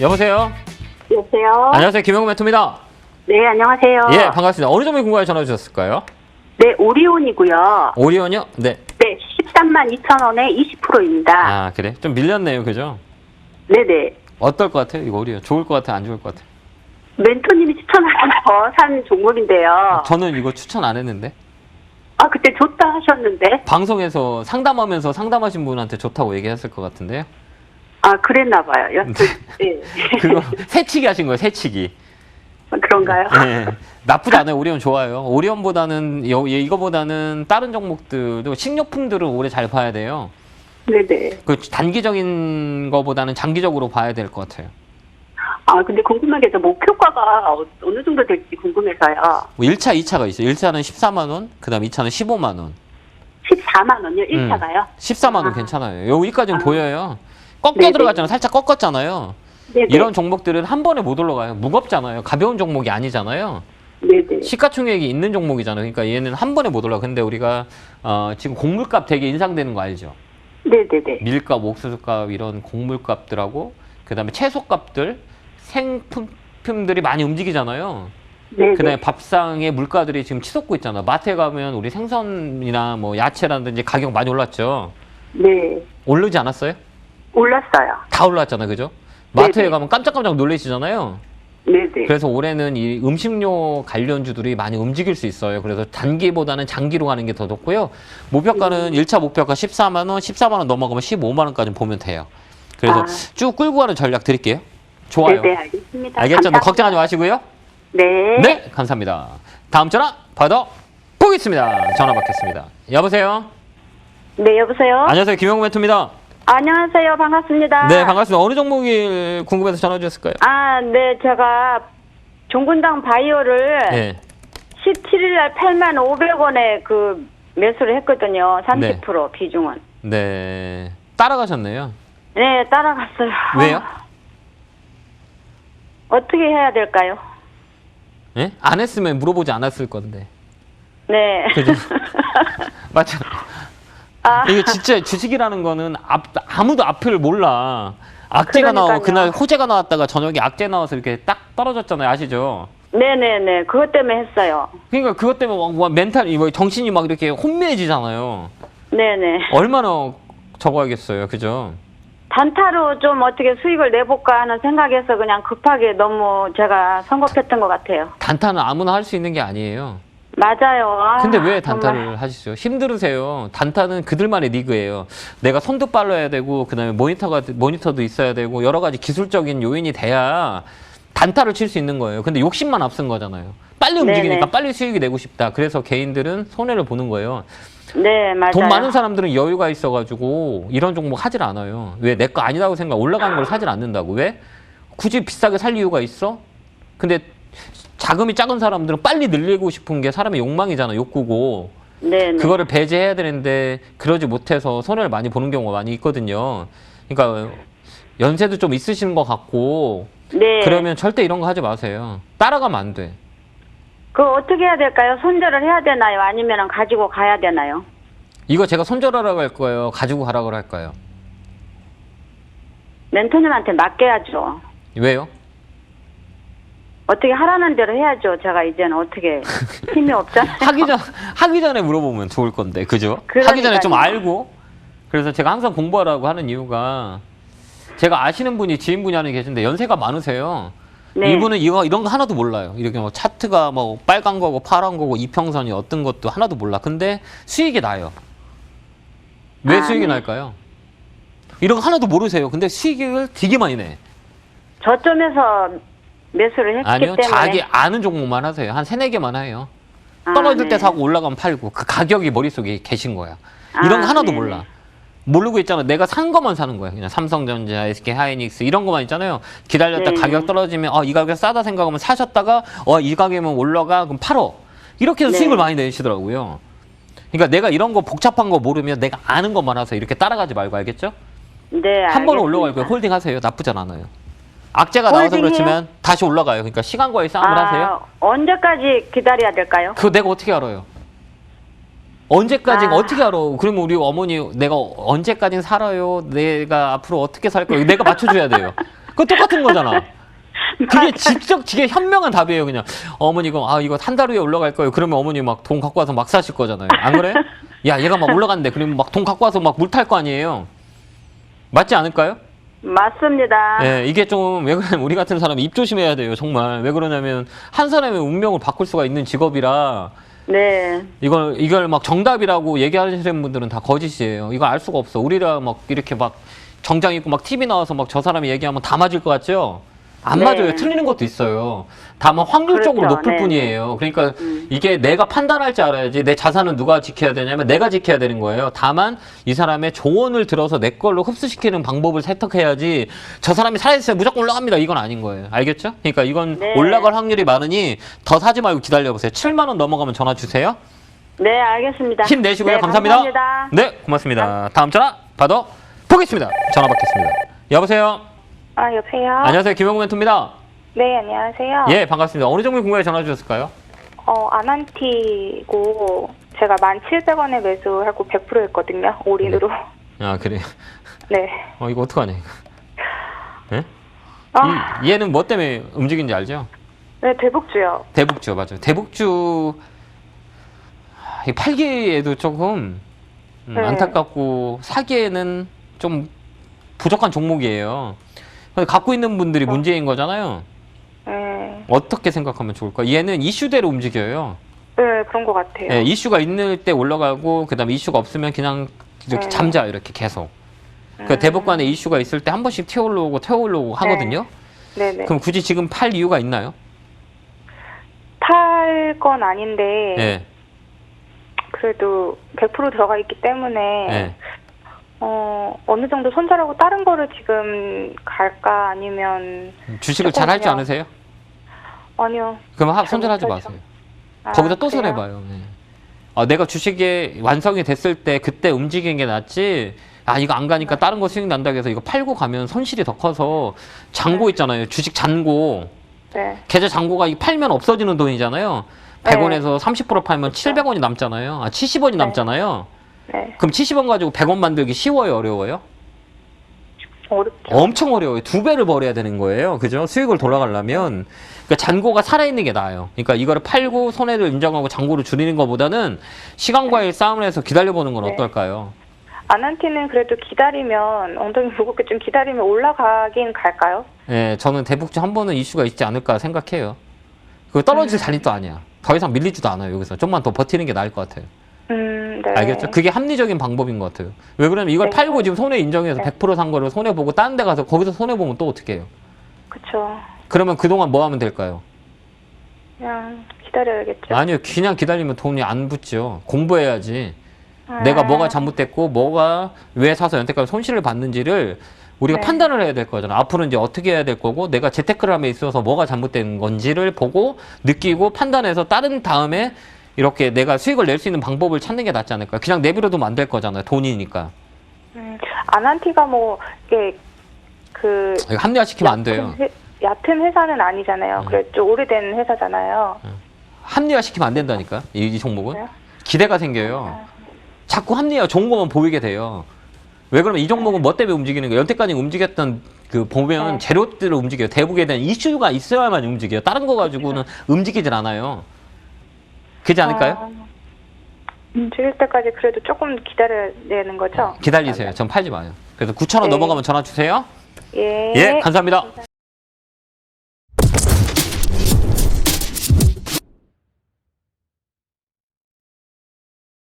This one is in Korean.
여보세요? 여보세요? 안녕하세요. 김영구 멘토입니다. 네, 안녕하세요. 예, 반갑습니다. 어느 점에 궁금해 전화 주셨을까요? 네, 오리온이고요. 오리온이요? 네. 네, 13만 2천 원에 20%입니다. 아, 그래? 좀 밀렸네요. 그죠? 네 네. 어떨 것 같아요? 이거 오리온. 좋을 것 같아요? 안 좋을 것 같아요? 멘토님이 추천하셔서 산 종목인데요. 저는 이거 추천 안 했는데. 아, 그때 좋다 하셨는데. 방송에서 상담하면서 상담하신 분한테 좋다고 얘기했을 것 같은데요. 아, 그랬나 봐요. 여튼, 네. 그거 새치기 하신 거예요. 새치기. 그런가요? 네. 나쁘지 않아요. 오리온 좋아요. 오리온보다는 여- 예, 이거보다는 다른 종목들도 식료품들은 오래 잘 봐야 돼요. 네네. 그 단기적인 거보다는 장기적으로 봐야 될 것 같아요. 아, 근데 궁금한 게 저 목표가가 어, 어느 정도 될지 궁금해서요. 뭐 1차, 2차가 있어요. 1차는 14만 원, 그다음 2차는 15만 원. 14만 원이요? 1차가요? 14만 원 아. 괜찮아요. 여기까지는 아. 보여요. 꺾여 네네. 들어갔잖아요. 살짝 꺾었잖아요. 네네. 이런 종목들은 한 번에 못 올라가요. 무겁잖아요. 가벼운 종목이 아니잖아요. 네네. 시가총액이 있는 종목이잖아요. 그러니까 얘는 한 번에 못 올라가. 근데 우리가 어, 지금 곡물값 되게 인상되는 거 알죠? 네네네. 밀값, 옥수수값 이런 곡물값들하고 그다음에 채소값들, 생품들이 많이 움직이잖아요. 네네. 그다음에 밥상의 물가들이 지금 치솟고 있잖아. 마트에 가면 우리 생선이나 뭐 야채라든지 가격 많이 올랐죠. 네. 오르지 않았어요? 올랐어요. 다 올랐잖아, 그죠? 마트에 네네. 가면 깜짝깜짝 놀라시잖아요. 네네. 그래서 올해는 이 음식료 관련주들이 많이 움직일 수 있어요. 그래서 단기보다는 장기로 가는 게 더 좋고요. 목표가는 일 1차 목표가 14만 원, 14만 원 넘어가면 15만 원까지 보면 돼요. 그래서 아. 쭉 끌고 가는 전략 드릴게요. 좋아요. 네네, 알겠습니다. 알겠죠? 너 감사합니다. 걱정하지 마시고요. 네. 네, 감사합니다. 다음 전화 받아 보겠습니다. 전화 받겠습니다. 여보세요. 네, 여보세요? 안녕하세요. 김영구 멘토입니다. 안녕하세요. 반갑습니다. 네, 반갑습니다. 어느 종목이 궁금해서 전화 주셨을까요? 아, 네, 제가 종군당 바이오를 네. 17일 날 8만 500원에 그 매수를 했거든요. 30% 비중은. 네. 따라가셨네요. 네, 따라갔어요. 왜요? 어떻게 해야 될까요? 예? 안 했으면 물어보지 않았을 건데. 네. 그죠? 맞죠? 아, 이게 진짜 주식이라는 거는 앞, 아무도 앞을 몰라. 악재가 나오고 그러니까요. 그날 호재가 나왔다가 저녁에 악재 나와서 이렇게 딱 떨어졌잖아요. 아시죠? 네네네. 그것 때문에 했어요. 그러니까 그것 때문에 막, 막 멘탈이 뭐 정신이 막 이렇게 혼미해지잖아요. 네네. 얼마나 적어야겠어요. 그죠? 단타로 좀 어떻게 수익을 내볼까 하는 생각에서 그냥 급하게 너무 제가 선곡했던 것 같아요. 단타는 아무나 할 수 있는 게 아니에요. 맞아요. 아, 근데 왜 정말. 단타를 하시죠? 힘들으세요. 단타는 그들만의 리그예요. 내가 손도 빨라야 되고 그다음에 모니터가 모니터도 있어야 되고 여러 가지 기술적인 요인이 돼야 단타를 칠 수 있는 거예요. 근데 욕심만 앞선 거잖아요. 빨리 움직이니까 네네. 빨리 수익이 내고 싶다. 그래서 개인들은 손해를 보는 거예요. 네, 맞아요. 돈 많은 사람들은 여유가 있어가지고 이런 종목 하질 않아요. 왜 내 거 아니라고 생각 올라가는 걸 사질 않는다고 왜? 굳이 비싸게 살 이유가 있어? 근데 자금이 작은 사람들은 빨리 늘리고 싶은 게 사람의 욕망이잖아, 욕구고. 네네. 그거를 배제해야 되는데 그러지 못해서 손해를 많이 보는 경우가 많이 있거든요. 그러니까 연세도 좀 있으신 것 같고 네. 그러면 절대 이런 거 하지 마세요. 따라가면 안 돼. 그거 어떻게 해야 될까요? 손절을 해야 되나요? 아니면 가지고 가야 되나요? 이거 제가 손절하라고 할 거예요. 가지고 가라고 할까요? 멘토님한테 맡겨야죠. 왜요? 어떻게 하라는 대로 해야죠. 제가 이제는 어떻게 힘이 없잖아요. 하기 전 하기 전에 물어보면 좋을 건데 그죠? 하기 전에 좀 그러니까요. 알고 그래서 제가 항상 공부하라고 하는 이유가 제가 아시는 분이 지인분이 하는 게 계신데 연세가 많으세요. 네. 이분은 이거 이런 거 하나도 몰라요. 이렇게 뭐 차트가 뭐 빨간 거고 파란 거고 이평선이 어떤 것도 하나도 몰라. 근데 수익이 나요. 왜 아, 수익이 네. 날까요? 이런 거 하나도 모르세요. 근데 수익을 되게 많이 내. 저점에서 매수를 했기 아니요, 때문에 자기 아는 종목만 하세요. 한 세네 개만 해요. 아, 떨어질 때 네. 사고 올라가면 팔고 그 가격이 머릿속에 계신 거야. 이런 거 아, 하나도 네네. 몰라. 모르고 있잖아. 내가 산 것만 사는 거야. 그냥 삼성전자, SK 하이닉스 이런 것만 있잖아요. 기다렸다 네. 가격 떨어지면 어, 이 가격 싸다 생각하면 사셨다가 어, 이 가격이면 올라가 그럼 팔어. 이렇게 해서 네. 수익을 많이 내시더라고요. 그러니까 내가 이런 거 복잡한 거 모르면 내가 아는 것만 하세요. 이렇게 따라가지 말고 알겠죠? 네, 한 알겠습니다. 올라갈 거예요. 홀딩 하세요. 나쁘지 않아요. 악재가 나와서? 그렇지만 다시 올라가요. 그러니까 시간과의 싸움을 하세요. 아, 언제까지 기다려야 될까요? 그거 내가 어떻게 알아요? 언제까지 아. 어떻게 알아? 그러면 우리 어머니 내가 언제까지 살아요? 내가 앞으로 어떻게 살 거예요? 내가 맞춰줘야 돼요. 그거 똑같은 거잖아. 그게 직접 되게 현명한 답이에요 그냥 어머니 이거 아 이거 한 달 후에 올라갈 거예요 그러면 어머니 막 돈 갖고 와서 막 사실 거잖아요 안 그래? 야 얘가 막 올라갔는데 그러면 막 돈 갖고 와서 막 물 탈 거 아니에요 맞지 않을까요? 맞습니다. 예, 이게 좀 왜 그러냐면 우리 같은 사람이 입 조심해야 돼요 정말 왜 그러냐면 한 사람의 운명을 바꿀 수가 있는 직업이라 네. 이걸 이걸 막 정답이라고 얘기하시는 분들은 다 거짓이에요 이거 알 수가 없어 우리라 막 이렇게 막 정장 입고 막 TV 나와서 막 저 사람이 얘기하면 다 맞을 것 같죠? 안 네. 맞아요. 틀리는 것도 있어요. 다만 확률적으로 그렇죠. 높을 네, 뿐이에요. 그러니까 음. 이게 내가 판단할 줄 알아야지 내 자산은 누가 지켜야 되냐면 내가 지켜야 되는 거예요. 다만 이 사람의 조언을 들어서 내 걸로 흡수시키는 방법을 세탁해야지 저 사람이 살아있어요. 무조건 올라갑니다. 이건 아닌 거예요. 알겠죠? 그러니까 이건 네. 올라갈 확률이 많으니 더 사지 말고 기다려보세요. 7만 원 넘어가면 전화 주세요. 네, 알겠습니다. 힘내시고요. 네, 감사합니다. 감사합니다. 네, 고맙습니다. 다음 전화 받아 보겠습니다. 전화 받겠습니다. 여보세요. 아, 여보세요? 안녕하세요. 김영구 멘토입니다. 네, 안녕하세요. 예, 반갑습니다. 어느 종류 궁금해 전화 주셨을까요? 어, 아난티고 제가 1,700원에 매수하고 100% 했거든요. 올인으로. 아, 그래요. 네. 어, 이거 어떡하냐, 이거. 예? 아, 이, 얘는 뭐 때문에 움직이는지 알죠? 네, 대북주요. 대북주, 맞아요. 대북주, 아, 이 팔기에도 조금 음, 네. 안타깝고, 사기에는 좀 부족한 종목이에요. 갖고 있는 분들이 어. 문제인 거잖아요. 네. 어떻게 생각하면 좋을까? 얘는 이슈대로 움직여요. 네, 그런 것 같아요. 예, 이슈가 있는 때 올라가고 그다음에 이슈가 없으면 그냥 이렇게 네. 잠자 이렇게 계속. 그 음. 대법관에 이슈가 있을 때 한 번씩 튀어 올라오고 태어 올라오고 하거든요. 네 네. 그럼 굳이 지금 팔 이유가 있나요? 팔 건 아닌데, 예. 그래도 100% 들어가 있기 때문에, 예. 어, 어느 정도 손절하고 다른 거를 지금 갈까 아니면, 주식을 잘 할줄 조금요. 아세요? 아니요. 그럼 하, 잘 손절하지 못하죠. 마세요. 아, 거기다 또 그래요? 손해 봐요. 예. 아, 내가 주식이 완성이 됐을 때 그때 움직이는 게 낫지. 아, 이거 안 가니까 다른 거 수익 난다고 해서 이거 팔고 가면 손실이 더 커서 잔고 있잖아요. 주식 잔고. 네. 계좌 잔고가 이 팔면 없어지는 돈이잖아요. 네. 100원에서 30% 팔면 700원이 남잖아요. 아, 70원이 남잖아요. 네. 그럼 70원 가지고 100원 만들기 쉬워요, 어려워요? 어렵죠. 엄청 어려워요. 두 배를 벌여야 되는 거예요. 그죠? 수익을 돌아가려면. 그러니까 잔고가 살아있는 게 나아요. 그러니까 이거를 팔고 손해를 인정하고 잔고를 줄이는 것보다는 시간과의 싸움을 해서 기다려보는 건 네. 어떨까요? 아난티는 그래도 기다리면 엉덩이 무겁게 좀 기다리면 올라가긴 갈까요? 예, 저는 대북주 한 번은 이슈가 있지 않을까 생각해요. 그거 떨어질 자리도 아니야. 더 이상 밀리지도 않아요, 여기서. 좀만 더 버티는 게 나을 것 같아요. 음, 네. 알겠죠? 그게 합리적인 방법인 것 같아요. 왜 그러면 이걸 네. 팔고 지금 손해 인정해서 네. 100%산 거를 손해 보고 다른 데 가서 거기서 손해 보면 또 어떻게 해요? 그쵸. 그러면 그동안 뭐 하면 될까요? 그냥 기다려야겠죠. 아니요. 그냥 기다리면 돈이 안 붙죠. 공부해야지. 아, 내가 뭐가 잘못됐고 뭐가 왜 사서 연태까지 손실을 봤는지를 우리가 네. 판단을 해야 될 거잖아. 앞으로 이제 어떻게 해야 될 거고 내가 재테크를 함에 있어서 뭐가 잘못된 건지를 보고 느끼고 판단해서 다른 다음에 이렇게 내가 수익을 낼 수 있는 방법을 찾는 게 낫지 않을까. 그냥 내버려두면 안 될 거잖아요. 돈이니까. 음, 아난티가 뭐, 이게, 그. 합리화시키면 안 돼요. 얕은, 회, 얕은 회사는 아니잖아요. 음. 그래, 좀 오래된 회사잖아요. 합리화시키면 안 된다니까. 이, 이 종목은. 그래요? 기대가 생겨요. 자꾸 합리화 좋은 것만 보이게 돼요. 왜 그러면 이 종목은 뭐 때문에 움직이는 거예요? 여태까지 움직였던 그 보면 네. 재료들을 움직여요. 대북에 대한 이슈가 있어야만 움직여요. 다른 거 가지고는 움직이질 않아요. 그렇지 않을까요? 아, 움직일 때까지 그래도 조금 기다려야 되는 거죠? 기다리세요. 전 팔지 마요. 그래서 9천 원 네. 넘어가면 전화 주세요. 예. 예, 감사합니다.